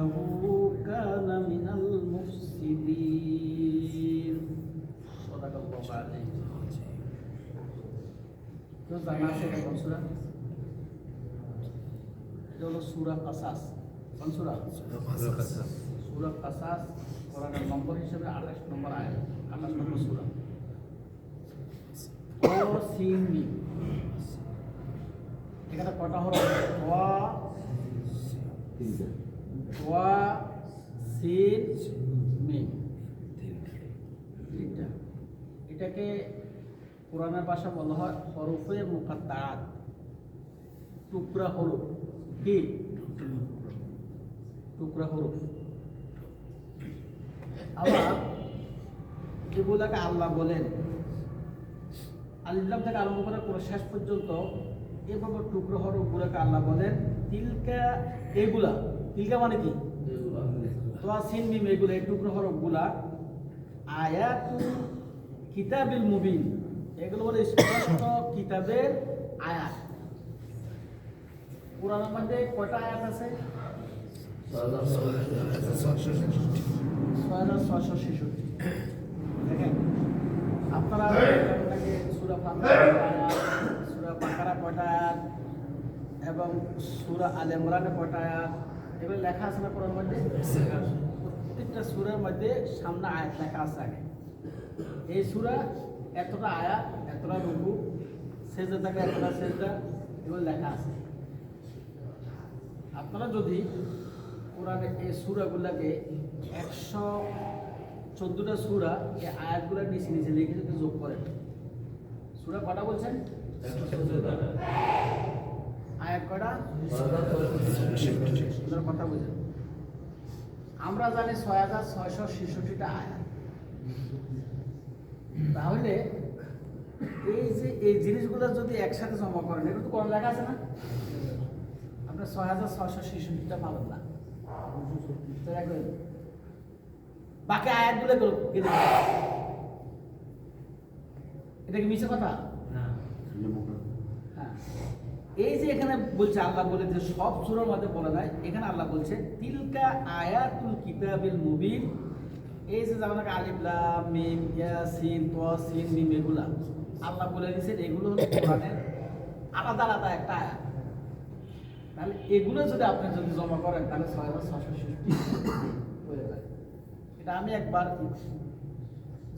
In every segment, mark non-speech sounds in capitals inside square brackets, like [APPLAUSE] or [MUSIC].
إنه كان من المفسدين صدق الله العظيم কেউ জানা আছে এটা কোন সূরা এটা হলো সূরা কাসাস কোন সূরা সূরা কাসাস কোরআনের নম্বর হিসেবে আঠাশ নম্বর আয়াত আঠাশ নম্বর সূরা ও সিন মিম এখানে কটা হলো এটাকে কোরআনের ভাষা বলা হয় হরফে মুকাত্তাত। টুকরা হরফ। কি? টুকরা হরফ। আবার এগুলাকে আল্লাহ বলেন। আলিল্লাম থেকে আরম্ভ করে পুরো শেষ পর্যন্ত এভাবে টুকরো হরফগুলোকে আল্লাহ বলেন। তিলকা এগুলা তিলকা মানে কি? তোয়া সিন মিম এগুলো এই টুকরো হরফগুলা, আয়াতু কিতাবিল মুবিন। এগুলো বলে স্পষ্ট কিতাবের আয়াত। কোরআনের মধ্যে কয়টা আয়াত আছে? ছয়শো ছেষট্টি। দেখেন, আপনারা সুরা সুরা বাকারা কয়টা আয়াত, এবং সুরা আল ইমরানে কয়টা আয়াত এগুলো লেখা আছে না কোরআন মধ্যে? প্রত্যেকটা সুরের মধ্যে সামনে আয়াত লেখা আছে আগে। এই সুরা এতটা আয়াত, এতটা রুকু সেজে থাকে এতটা সেজদা, এগুলো লেখা আছে। আপনারা যদি কোরআনে এই সুরাগুলাকে একশো চোদ্দোটা সুরা এই আয়াতগুলোর নিচে নিচে লিখে যদি যোগ করেন, সুরা কটা বলছেন? আয়াত কটা কথা বুঝেন আমরা জানি ছয় হাজার ছয়শো ছেষট্টিটা আয়াত। তাহলে এই যে এই জিনিসগুলো যদি একসাথে জমা করেন এগুলো তো কোন লেখা আছে না? আপনার ছয় হাজার ছয়শো ছেষট্টিটা পাবেন না। বাকি আয়াতগুলো করো এটা কি মিছে কথা? হ্যাঁ। এই যে এখানে বলছে আল্লাহ বলে যে সব সুরের মধ্যে বলা যায়, এখানে আল্লাহ বলছে, তিলকা আয়াতুল কিতাবিল মুবিন। এই যে যেমন আলিফ, লাম, মিম ইয়াসিন তাসিন মিম এগুলা। আল্লাহ বলে দিয়েছেন, এগুলো হচ্ছে কোরআনের আলাদা আলাদা একটা আয়াত। তাহলে এগুলো যদি আপনি যদি জমা করেন, তাহলে ছয় হাজার ছশো হয়ে যায়। এটা আমি একবার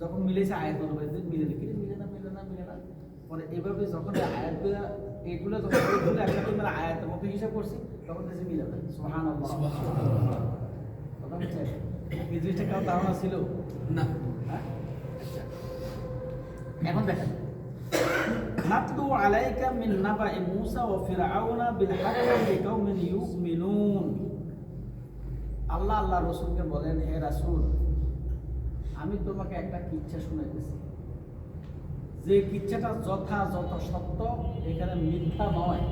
যখন মিলেছে আয়াত অনুযায়ী মিলে না মিলে না মিলে না। পরে এভাবে যখন আয়াতগুলো এগুলো যখন এগুলো একসাথে মিলে আয়াতের মতো হিসাব করছি তখন দেখছি মিলে সোহান কথা হচ্ছে? এই জিনিসটা কারও ধারণা ছিল? না। হ্যাঁ? আচ্ছা। এখন দেখেন। নাতলু আলাইকা মিন নাবাই মূসা ওয়া ফিরআউনা বিল হাক্কি ইউমিনুন। আল্লাহ আল্লাহ রাসূলকে বলেন হে রাসূল আমি তোমাকে একটা কিচ্ছা শুনাইতেছি। যে কিচ্ছাটা যথাযথ সত্য এখানে মিথ্যা নয়।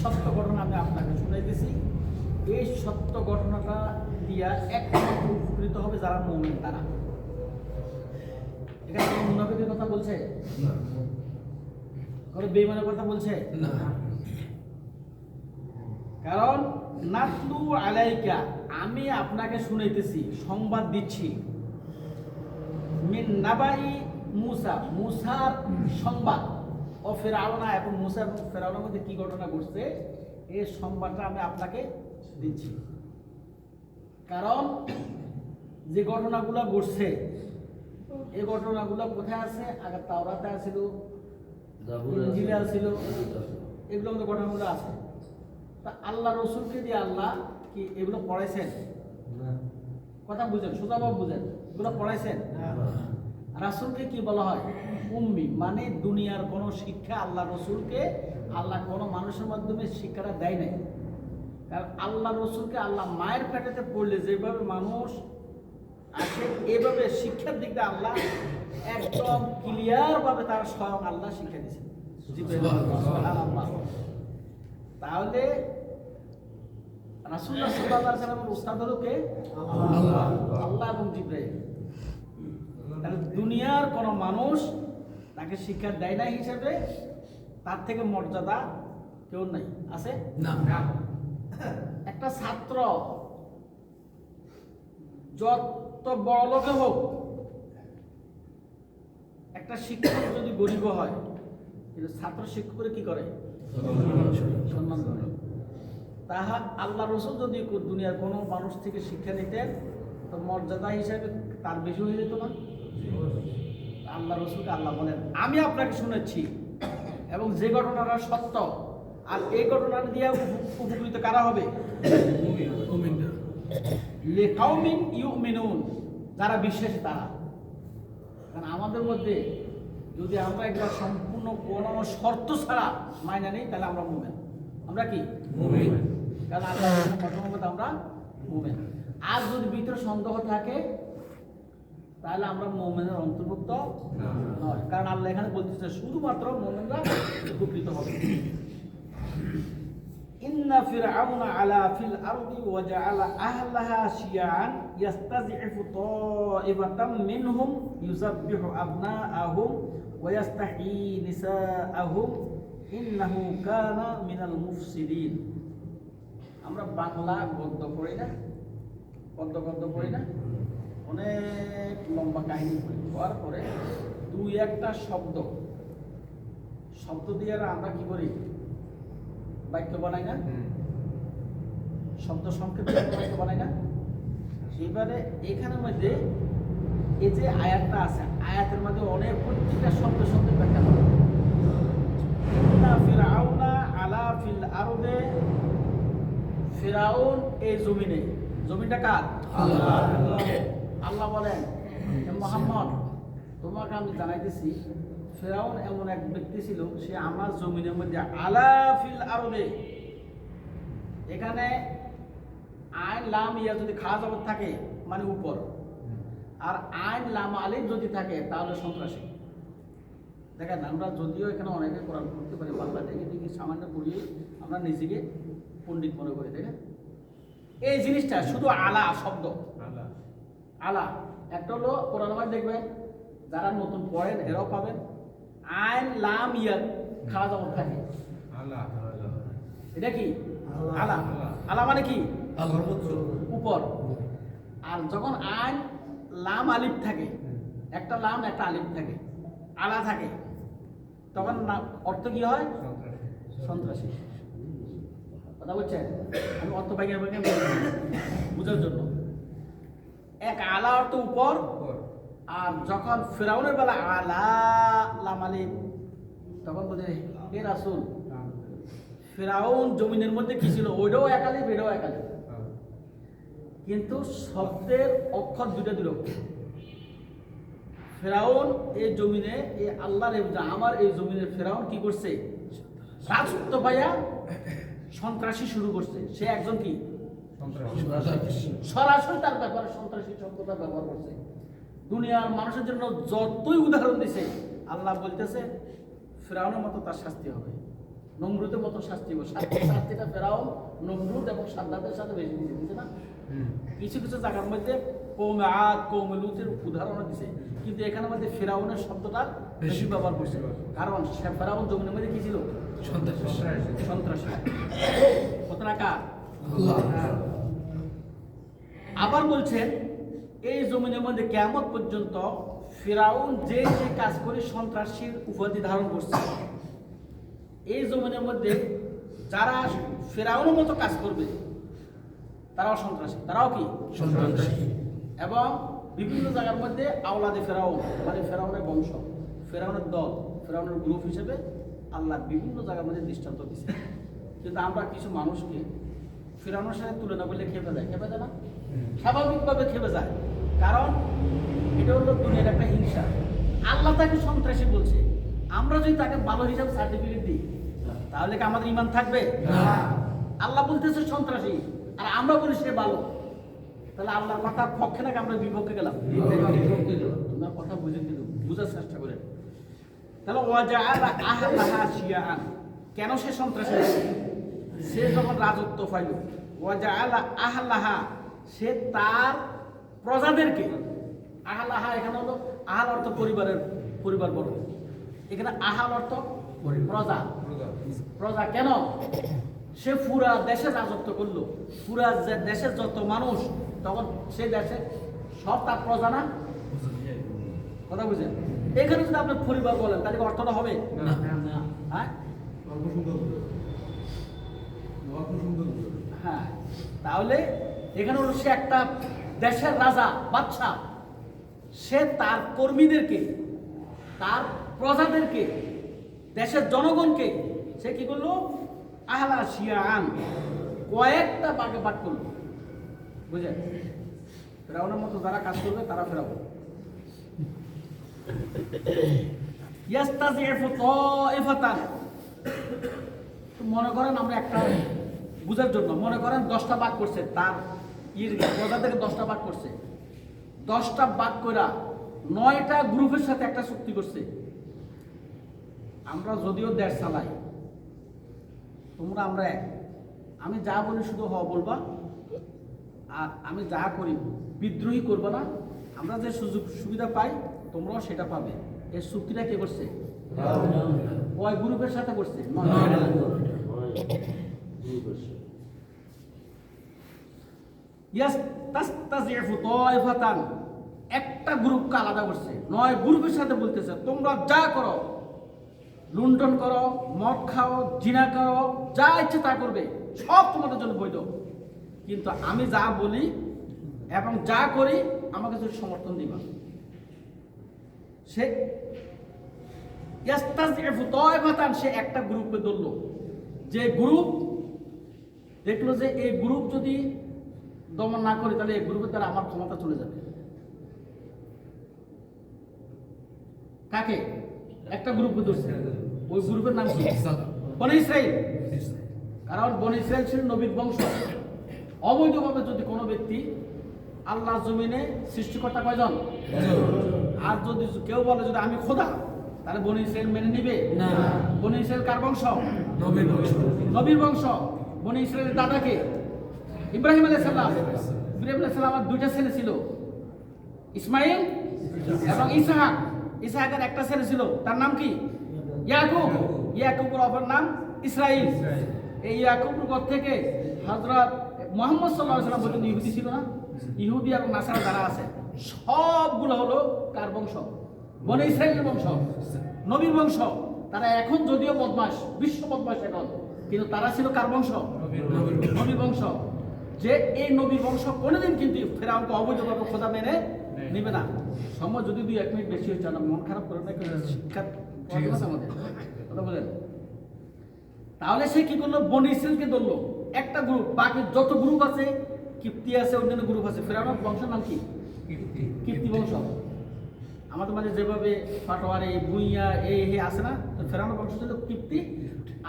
সত্য ঘটনা আমি আপনাকে শুনাইতেছি। এই সত্য ঘটনাটা দিয়া একমাত্র উপকৃত হবে যারা মৌমিন তারা। এখানে কোনো মুনাফিকের কথা বলছে? কোনো বেইমানের কথা বলছে? না। কারণ নাতলু আলাইকা আমি আপনাকে শুনাইতেছি সংবাদ দিচ্ছি। মিন নাবাই মুসা মুসার সংবাদ। ও ফেরাউনা এবং মুসা এবং ফেরাউনের মধ্যে কি ঘটনা ঘটছে? এই সংবাদটা আমি আপনাকে দিচ্ছি। কারণ যে ঘটনাগুলো ঘটছে এই ঘটনাগুলো কোথায় আছে? আগে তাওরাতে আছিল ইঞ্জিলে আছিল এগুলো আমাদের ঘটনাগুলো আছে। তা আল্লাহ রসুলকে দিয়ে আল্লাহ কি এগুলো পড়াইছেন? কথা বুঝেন সোজাভাব বুঝেন। এগুলো পড়াইছেন? রাসুলকে কি বলা হয়? উম্মি মানে দুনিয়ার কোনো শিক্ষা আল্লাহ রসুলকে, আল্লাহ কোনো মানুষের মাধ্যমে শিক্ষাটা দেয় নাই। কারণ আল্লাহ রসুলকে আল্লাহ মায়ের পেটেতে পড়লে যেভাবে মানুষ আসে, এভাবে শিক্ষার দিক দিয়ে আল্লাহ একদম ক্লিয়ার ভাবে তার স্বয়ং আল্লাহ শিক্ষা দিয়েছেন। তাহলে রাসুল্লাহ সাল্লাহ সাল্লামের উস্তাদ হলো কে? আল্লাহ। এবং জিব্রাইল। তাহলে দুনিয়ার কোন মানুষ তাকে শিক্ষা দেয় না হিসেবে তার থেকে মর্যাদা কেউ নাই। আছে? না। একটা ছাত্র যত বড় লোকে হোক একটা শিক্ষক যদি গরিব হয় কিন্তু ছাত্র শিক্ষকের কি করে? সম্মান করে। তাহা আল্লাহ রসুল যদি দুনিয়ার কোনো মানুষ থেকে শিক্ষা নিতেন তো মর্যাদা হিসাবে তার বেশি হয়ে যেত না। আল্লাহ রসুলকে আল্লাহ বলেন আমি আপনাকে শুনেছি এবং যে ঘটনাটা সত্য আর এই ঘটনাটা দিয়ে উপকৃত কারা হবে? লেকাউমিন ইউমিনুন যারা বিশ্বাসী তারা। কারণ আমাদের মধ্যে যদি আমরা একটা সম্পূর্ণ কোনো শর্ত ছাড়া মাইনা নেই তাহলে আমরা মুমেন। আমরা কি? মুমিন। কারণ আল্লাহ আমরা মুমেন। আর যদি ভিতরে সন্দেহ থাকে তাহলে আমরা মোমেনের অন্তর্ভুক্ত নয়। কারণ আল্লাহ এখানে বলতেছে শুধুমাত্র মোমেনরা উপকৃত হবে। ইন্না ফিরআউনা আলা ফিল আরদি ওয়া জাআলা আহলাহা শিয়াআন ইয়াস্তাযিফু তা'iফাতাম মিনহুম ইউসাব্বিহু আবনাআহুম ওয়া ইয়াস্তাহি নিসাআহুম ইন্নাহু কানা মিনাল মুফসিদিন। আমরা বাংলা গদ্য পড়ি না? গদ্য গদ্য পড়ি না? অনেক লম্বা কাহিনী পড়ার পরে দুই একটা শব্দ। শব্দ দিয়ে আর আমরা কি করি? বাক্য বানাই না? শব্দ সংক্ষেপ বাক্য বানাই না? এবারে এখানের মধ্যে এই যে আয়াতটা আছে আয়াতের মধ্যে অনেক প্রত্যেকটা শব্দ শব্দ ব্যাখ্যা করা ইন্না ফিরআউনা আলা ফিল আরদে ফিরাউন এই জমিনে। জমিটা কার? আল্লাহ। আল্লাহ বলেন মোহাম্মদ, তোমাকে আমি জানাইতেছি, ফেরাউন এমন এক ব্যক্তি ছিল, সে আমার জমিনের মধ্যে আলা ফিল আরদে। এখানে আইন লাম ইয়া যদি খাওয়া জগৎ থাকে মানে উপর। আর আইন লাম আলিফ যদি থাকে, তাহলে সন্ত্রাসী। দেখেন, আমরা যদিও এখানে অনেকে কোরআন করতে পারি বাংলা থেকে দেখি সামান্য পড়িয়ে আমরা নিজেকে পণ্ডিত মনে করি, তাই না? এই জিনিসটা শুধু আলা শব্দ। আলা। একটা হলো কোরআন আমার দেখবেন যারা নতুন পড়েন এরাও পাবেন। আইন লাম ইয়ার খাওয়া দাওয়া থাকে। এটা কি? আলা। আলা। মানে কি? উপর। আর যখন আইন লাম আলিফ থাকে একটা লাম একটা আলিফ থাকে আলা থাকে তখন না- অর্থ কি হয়? সন্ত্রাসী। কথা বলছেন? আমি অর্থ ভাগে ভাগে বুঝার জন্য। এক আলা অর্থ উপর। আর যখন ফেরাউনের বেলা আলা লামালি তখন বলছে হে রাসুল ফেরাউন জমিনের মধ্যে কি ছিল? ওইটাও একালিপ এটাও একালিপ কিন্তু শব্দের অক্ষর দুটা দুটো ফেরাউন এই জমিনে এই আল্লাহর আমার এই জমিনের ফেরাউন কি করছে? রাজত্ব পাইয়া সন্ত্রাসী শুরু করছে। সে একজন কি? সরাসরি তার ব্যাপারে সন্ত্রাসী শব্দটা ব্যবহার করছে। দুনিয়ার মানুষের জন্য যতই উদাহরণ দিছে আল্লাহ বলতেছে ফেরাউনের মতো তার শাস্তি হবে। নমরুদের মতো শাস্তি হবে। শাস্তি [COUGHS] শাস্তিটা ফেরাউন নমরুদ এবং সাদ্দাতের সাথে বেশি বুঝছে না? কিছু কিছু জায়গার মধ্যে কৌমে আদ কৌমে লুতের উদাহরণ দিছে। কিন্তু এখানে মধ্যে ফেরাউনের শব্দটা বেশি ব্যবহার করছে। কারণ ফেরাউন জমিনের মধ্যে কি ছিল? সন্ত্রাসী। সন্ত্রাসী। [COUGHS] কত টাকা? আবার বলছেন এই জমিনের মধ্যে কেমন পর্যন্ত ফেরাউন যে যে কাজ করে সন্ত্রাসীর উপাধি ধারণ করছে এই জমিনের মধ্যে যারা ফেরাউনের মতো কাজ করবে তারাও সন্ত্রাসী। তারাও কি? সন্ত্রাসী। এবং বিভিন্ন জায়গার মধ্যে আওলাদে ফেরাউন মানে ফেরাউনের বংশ ফেরাউনের দল ফেরাউনের গ্রুপ হিসেবে আল্লাহ বিভিন্ন জায়গার মধ্যে দৃষ্টান্ত দিচ্ছে কিন্তু আমরা কিছু মানুষকে ফেরাউনের সাথে তুলনা করলে খেপে যায়। খেপে যায় না? স্বাভাবিকভাবে খেপে যায়। কারণ এটা হলো দুনিয়ার একটা হিংসা। আল্লাহ তাকে সন্ত্রাসী বলছে। আমরা যদি তাকে ভালো হিসাব সার্টিফিকেট দিই তাহলে কি আমাদের ইমান থাকবে? আল্লাহ বলতেছে সন্ত্রাসী আর আমরা বলি সে ভালো। তাহলে আল্লাহর কথার পক্ষে নাকি আমরা বিপক্ষে গেলাম? তোমার কথা বুঝে কিন্তু বুঝার চেষ্টা করে। তাহলে আহলাহা শিয়াআন কেন সে সন্ত্রাসী? সে যখন রাজত্ব পাইল ওয়াজাআলা আহলাহা সে তার প্রজাদেরকে আহলাহা এখানে হলো আহাল অর্থ পরিবারের পরিবার বড়। এখানে আহাল অর্থ প্রজা। প্রজা। কেন? সে পুরা দেশে রাজত্ব করল। পুরা যে দেশের যত মানুষ তখন সে দেশে সব তার প্রজা না? কথা বুঝেন? এখানে যদি আপনি পরিবার বলেন তাহলে অর্থটা হবে? হ্যাঁ? হ্যাঁ তাহলে এখানে সে একটা দেশের রাজা বাদশা সে তার কর্মীদেরকে, তার প্রজাদেরকে, দেশের জনগণকে, সে কি করল? আহলা শিয়ান, কয়েকটা বাগে বাট করল। বুঝলেন? ফেরাউনের মতো যারা কাজ করবে, তারা ফেরাবো মনে করেন আমরা একটা বুঝার জন্য। মনে করেন দশটা বাদ করছে তার ইর প্রজা থেকে দশটা বাদ করছে। দশটা বাদ কইরা নয়টা গ্রুপের সাথে একটা চুক্তি করছে। আমরা যদিও দেশ চালাই তোমরা আমরা এক। আমি যা বলি শুধু হ বলবা আর আমি যা করি বিদ্রোহী করব না। আমরা যে সুযোগ সুবিধা পাই তোমরাও সেটা পাবে। এই চুক্তিটা কে করছে? কয় গ্রুপের সাথে করছে। একটা গ্রুপকে আলাদা করছে। নয় গ্রুপের সাথে বলতেছে, তোমরা যা করো, লুণ্ঠন করো, মদ খাও, জিনা করো, যা ইচ্ছে তা করবে, সব তোমাদের জন্য বৈধ। কিন্তু আমি যা বলি এবং যা করি, আমাকে যদি সমর্থন দিবা। সে সে একটা গ্রুপে ধরলো। যে গ্রুপ দেখল যে এই গ্রুপ যদি দমন না করি তাহলে এই গ্রুপের দ্বারা আমার ক্ষমতা চলে যাবে। কাকে? একটা গ্রুপ ধরছে। ওই গ্রুপের নাম কি? বনে ইসরাইল। কারণ বনে ইসরাইল ছিল নবীর বংশ। অবৈধভাবে যদি কোনো ব্যক্তি আল্লাহ জমিনে সৃষ্টিকর্তা কয়জন? আর যদি কেউ বলে যদি আমি খোদা তাহলে বনে ইসরাইল মেনে নিবে? না। বনে ইসরাইল কার বংশ? নবীর বংশ। নবীর বংশ। বনে ইসরায়েলের দাদাকে ইব্রাহিম আলাইহিস সালাম, ইব্রাহিম আলাইহিস সালামের দুইটা ছেলে ছিল। ইসমাইল এবং ইসহাক। ইসহাকের একটা ছেলে ছিল, তার নাম কি? ইয়াকুব। ইয়াকুবের অপর নাম ইসরাইল। এই ইয়াকুবের ঘর থেকে হযরত মুহাম্মদ আলাইহি সাল্লাম পর্যন্ত ইহুদি ছিল না? ইহুদি এবং নাসারা যারা আছে, সবগুলো হলো কার বংশ? বনে ইসরায়েলের বংশ, নবীর বংশ। তারা এখন যদিও বদমাস বিশ্ব বদমাস এখন। কিন্তু তারা ছিল কার বংশ? নবী বংশ। যে এই নবী বংশ কোনোদিন কিন্তু ফেরাউনকে অবৈধভাবে খোদা মেনে নিবে না। সময় যদি দুই এক মিনিট বেশি হচ্ছে না মন খারাপ করে না শিক্ষা। আমাদের কথা বলেন। তাহলে সে কি করল? বনি ইসরায়েলকে ধরলো। একটা গ্রুপ বাকি যত গ্রুপ আছে কিপ্তি আছে অন্যান্য গ্রুপ আছে ফেরাউনের বংশ নাম কি? কীর্তি বংশ। আমাদের মাঝে যেভাবে পাটোয়ারি ভুইয়া এই হে আছে না তো ফেরাউনের বংশ ছিল কীর্তি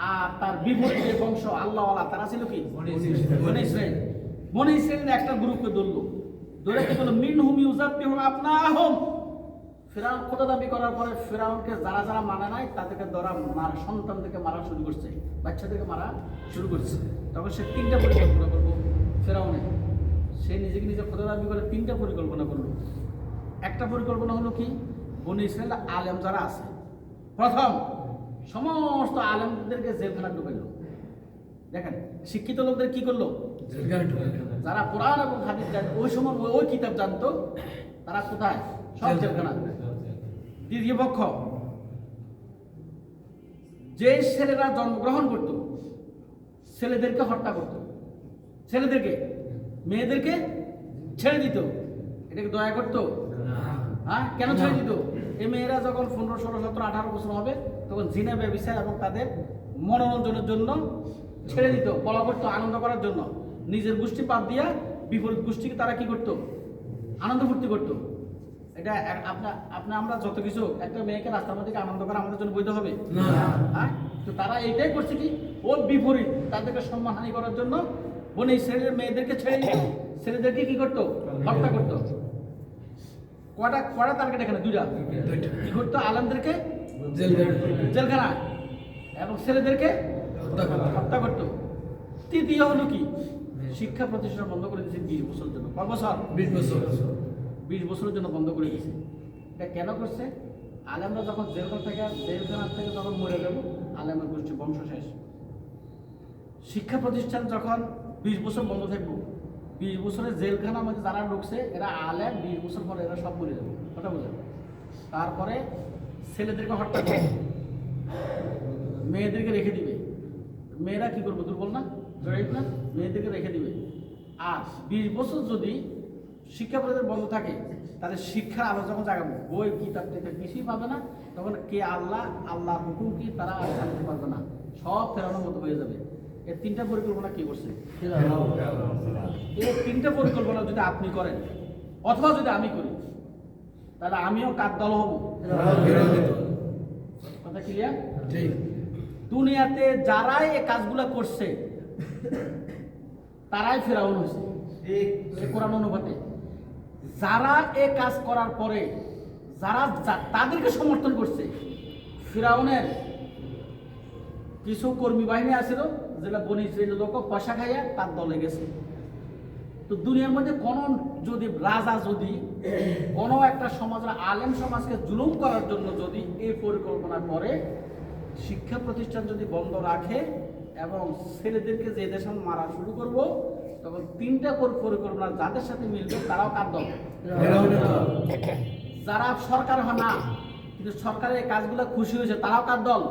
আর তার বিপরীত যে বংশ আল্লাহ আল্লাহ তারা ছিল কি? বনি ইসরায়েল বনে ইসরায়েল একটা গ্রুপকে ধরলো। ধরে কি বলল? মিন হুম ইউজাব্বি হুম আপনা হোম ফেরাউন খোদা দাবি করার পরে ফেরাউনকে যারা যারা মানে নাই তাদেরকে ধরা মারা সন্তানদেরকে মারা শুরু করছে বাচ্চাদেরকে মারা শুরু করছে। তখন সে তিনটা পরিকল্পনা করব ফেরাউনে। সে নিজেকে নিজে খোদা দাবি করে তিনটা পরিকল্পনা করল। একটা পরিকল্পনা হলো কি? বনি ইসরায়েল আলেম যারা আছে প্রথম সমস্ত আলেমদেরকে জেলখানা ঢুকাইল। দেখেন শিক্ষিত লোকদের কি করল? যারা কোরআন এবং হাদিস ওই সময় ওই- ওই কিতাব জানতো তারা কোথায়? সব জেলখানা দ্বিতীয় পক্ষ যে ছেলেরা জন্মগ্রহণ করত ছেলেদেরকে হত্যা করত। ছেলেদেরকে মেয়েদেরকে ছেড়ে দিত। এটাকে দয়া করতো। হ্যাঁ কেন ছেড়ে দিত এই মেয়েরা যখন পনেরো ষোলো সতেরো আঠারো বছর হবে তখন জিনা ব্যবসায় এবং তাদের মনোরঞ্জনের জন্য ছেড়ে দিত বলা করতো আনন্দ করার জন্য। নিজের গোষ্ঠী বাদ দিয়া বিপরীত গোষ্ঠীকে তারা কি করতো? আনন্দ ফুর্তি করতো। এটা আপনার আপনার আমরা যত কিছু একটা মেয়েকে রাস্তার মধ্যে আনন্দ করা আমাদের জন্য বৈধ হবে? হ্যাঁ? তো তারা এইটাই করছে কি? ওর বিপরীত তাদেরকে সম্মানহানি করার জন্য বোন এই ছেলের মেয়েদেরকে ছেড়ে দিত। ছেলেদেরকে কি করতো? হত্যা করতো। কটা কটা টার্গেট এখানে দুইটা? কি করতো আলমদেরকে জেলখানা এবং ছেলেদেরকে হত্যা করতো। তৃতীয় হলো কি? শিক্ষা প্রতিষ্ঠান বন্ধ করে দিয়েছে বিশ বছরের জন্য। কয় বছর? বিশ বছর। বিশ বছরের জন্য বন্ধ করে দিয়েছে। এটা কেন করছে? আলেমরা যখন জেলখানা থেকে জেলখানা থেকে যখন মরে যাব আলেমের গোষ্ঠী বংশ শেষ। শিক্ষা প্রতিষ্ঠান যখন বিশ বছর বন্ধ থাকব বিশ বছরের জেলখানার মধ্যে যারা ঢুকছে, এরা আলে বিশ বছর পরে এরা সব মরে যাবে। কথা বোঝেন তারপরে ছেলেদেরকে হত্যা করবে। মেয়েদেরকে রেখে দিবে। মেয়েরা কি করবে দুর্বল না? না? মেয়েদেরকে রেখে দিবে। আর বিশ বছর যদি শিক্ষা প্রতিষ্ঠান বন্ধ থাকে, তাহলে শিক্ষার আলো যখন জাগাবো, বই, কিতাব থেকে কিছুই পাবে না, তখন কে আল্লাহ আল্লাহ হুকুম কি তারা জানতে পারবে না। সব ফেরানোর মতো হয়ে যাবে। এই তিনটা পরিকল্পনা কি করছে? এই তিনটা পরিকল্পনা যদি আপনি করেন অথবা যদি আমি করি তাহলে আমিও কার দল হব? কথা ক্লিয়ার দুনিয়াতে যারাই এই কাজগুলা করছে তারাই ফেরাউন হয়েছে। কোরআন অনুপাতে। যারা এ কাজ করার পরে যারা তাদেরকে সমর্থন করছে ফিরাউনের কিছু কর্মী বাহিনী আছিল যেটা বনি ইসরায়েলের লোক পয়সা খাইয়া তার দলে গেছে। তো দুনিয়ার মধ্যে কোন যদি রাজা যদি, কোন একটা সমাজের আলেম সমাজকে জুলুম করার জন্য যদি এই পরিকল্পনা করে শিক্ষা প্রতিষ্ঠান যদি বন্ধ রাখে এবং ছেলেদেরকে যে দেশে মারা শুরু করব, তখন তিনটা পরি- পরিকল্পনা যাদের সাথে মিলবে তারাও কার দল? যারা সরকার হয় না, কিন্তু সরকারের কাজগুলো খুশি হয়েছে, তারাও কার দল।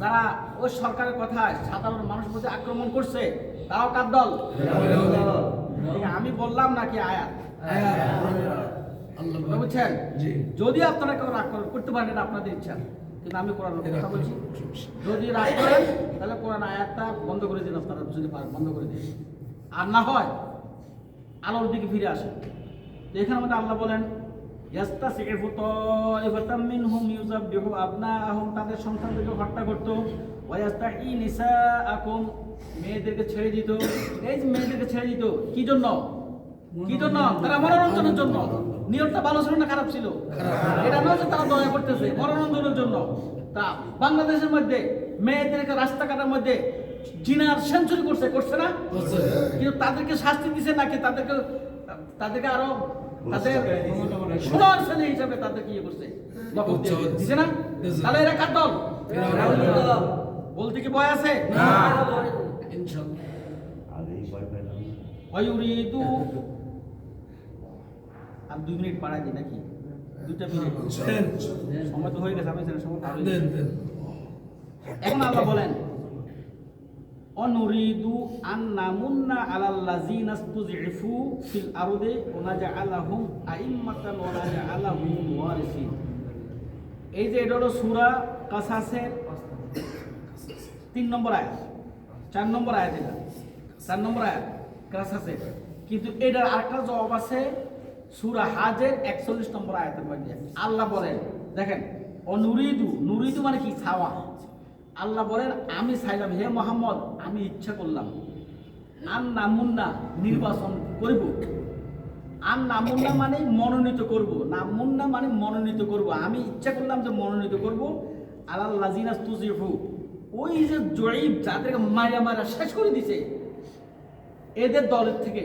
যারা ওই সরকারের কথায় সাধারণ মানুষ প্রতি আক্রমণ করছে তারাও কার দল? আমি বললাম নাকি আয়াত? বুঝছেন? যদি আপনারা কেউ রাগ করেন করতে পারেন আপনাদের ইচ্ছা। কিন্তু আমি কোরআন কথা বলছি। যদি রাগ করেন তাহলে কোরআন আয়াতটা বন্ধ করে দিন আপনারা যদি পারেন বন্ধ করে দিন। আর না হয় আলোর দিকে ফিরে আসেন। এখানে আমাদের আল্লাহ বলেন ইয়াস্তাসিফু তাইফাতাম মিনহুম ইউযাববিহু আবনাআহুম তাদের সন্তানদেরকে হত্যা করতো। ওয়া ইয়াস্তাহি নিসাআকুম মেয়েদেরকে ছেড়ে দিত। এই যে মেয়েদেরকে ছেড়ে দিত কি জন্য? কি জন্য? তারা মনোরঞ্জনের জন্য। নিয়মটা ভালো ছিল না খারাপ ছিল? এটা নয় যে তারা দয়া করতেছে মনোরঞ্জনের জন্য। তা বাংলাদেশের মধ্যে মেয়েদেরকে রাস্তাঘাটের মধ্যে জিনার সেঞ্চুরি করছে করছে না? কিন্তু তাদেরকে শাস্তি দিছে নাকি? তাদেরকে তাদেরকে আরও তাদের সোনার ছেলে হিসাবে তাদেরকে ইয়ে করছে? লকব দিয়ে দিয়েছে। দিছে না? তাহলে এরা কার দল? বলতে কি ভয় আছে? আর দুই মিনিট পাড়াই দিই নাকি? দুইটা মিনিট। সময় তো হয়ে গেছে আমি সময়। এখন আল্লাহ বলেন অনুরিদু আন নামুন্না আলাল লাযিনা ইস্তুযিফু ফিল আরদি ওয়া নাজআলাহুম আইম্মাতান ওয়া নাজআলাহুম ওয়ারিসিন এই যে এটা হলো সূরা কাসাসের তিন নম্বর আয়াত। চার নম্বর আয়াত এটা। চার নম্বর আয়াত, কাসাসের। কিন্তু এটার আরেকটা জবাব আছে সূরা হাজের একচল্লিশ নম্বর আয়াতের মধ্যে। আল্লাহ বলেন, দেখেন ও নুরিদু নুরিদু মানে কি? ছাওয়া। আল্লাহ বলেন, আমি চাইলাম, হে মোহাম্মদ, আমি ইচ্ছা করলাম। আন নামুন্না নির্বাচন করিব। আন নামুন্না মানে মনোনীত করব। নামুন্না মানে মনোনীত করব। আমি ইচ্ছা করলাম যে মনোনীত করব। আলাল লাজিনাস তুজিফু ওই যে জয়ীব যাদেরকে মায়া মারা শেষ করে দিছে, এদের দলের থেকে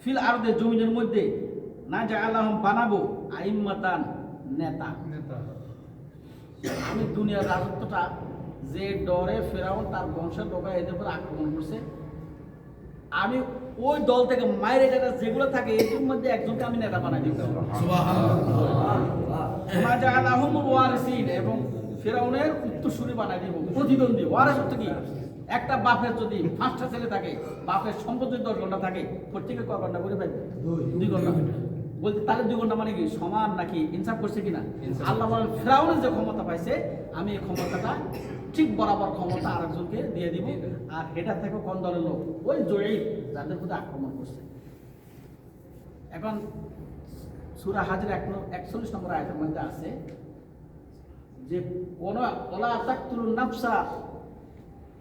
ফিল আরদে জমিনের মধ্যে না যা আল্লাহম বানাবো আইম্মাতান নেতা। নেতা। আমি দুনিয়ার রাজত্বটা যে ডরে ফেরাউন তার বংশের লোকা এদের উপর আক্রমণ করছে। আমি ওই দল থেকে মায়ের এটা যেগুলো থাকে এদের মধ্যে একজনকে আমি নেতা বানাই ওয়ারিসিন এবং ফেরাউনের উত্তরসূরি বানাই দিব। প্রতিদ্বন্দ্বী। ওয়ারিস কি? একটা বাপের যদি পাঁচটা ছেলে থাকে বাপের সম্পদ যদি দশ ঘণ্টা থাকে প্রত্যেকে কয় ঘণ্টা করে পাইবে দুই ঘণ্টা। বলতে তাহলে দুই ঘণ্টা মানে কি সমান নাকি ইনসাফ করছে কিনা? আল্লাহ বলেন ফেরাউনের যে ক্ষমতা পাইছে আমি এই ক্ষমতাটা ঠিক বরাবর ক্ষমতা আরেকজনকে দিয়ে দিব আর এটা থেকে কোন দলের লোক? ওই জয়ীব যাদের প্রতি আক্রমণ করছে। এখন সুরা হাজির এক একচল্লিশ নম্বর আয়তের মধ্যে আছে যে কোন ওলা তাকতুল নাফসা।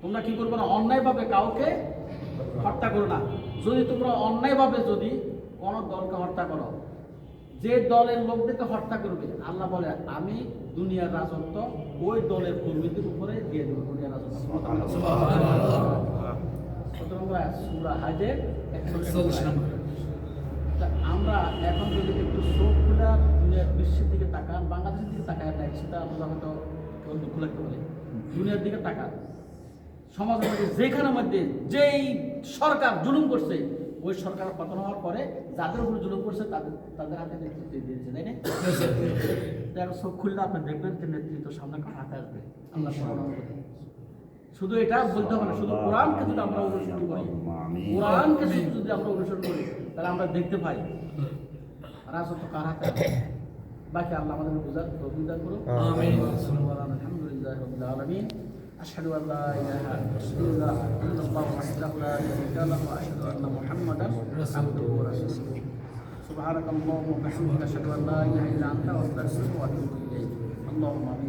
তোমরা কি করবে না অন্যায়ভাবে কাউকে হত্যা করো না। যদি তোমরা অন্যায়ভাবে যদি কোন দলকে হত্যা করো যে দলের লোকদেরকে হত্যা করবে। আল্লাহ বলে আমি দুনিয়ার রাজত্ব ওই দলের কর্মীদের উপরে দিয়ে দেবো দুনিয়ার রাজত্ব আমরা এখন যদি একটু চোখ খোলা দুনিয়ার বিশ্বের দিকে তাকান বাংলাদেশের দিকে তাকায় না সেটা আমরা হয়তো লাগতে পারে। দুনিয়ার দিকে তাকান। সমাজের মধ্যে যেখানের মধ্যে যেই সরকার জুলুম করছে ওই সরকার পতন হওয়ার পরে যাদের উপর জুলুম করছে তাদের তাদের হাতে নেতৃত্ব দিয়েছে তাই না দেখো চোখ খুললে আপনি দেখবেন যে নেতৃত্ব সামনে হাতে আসবে আল্লাহ। শুধু এটা বলতে হবে না শুধু কোরআনকে যদি আমরা অনুসরণ করি কোরআনকে যদি আমরা অনুসরণ করি তাহলে আমরা দেখতে পাই রাজত্ব কার হাতে। বাকি আল্লাহ আমাদের বুঝার তৌফিক দান করুন আমিন। আলহামদুলিল্লাহ রাব্বিল আলামিন أشهد أن لا إله إلا الله الله وحده لا شريك له وأشهد أن محمدا عبده ورسوله. سبحانك اللهم وبحمدك أشهد أن لا إله إلا أنت أستغفرك وأتوب إليك. اللهم آمين.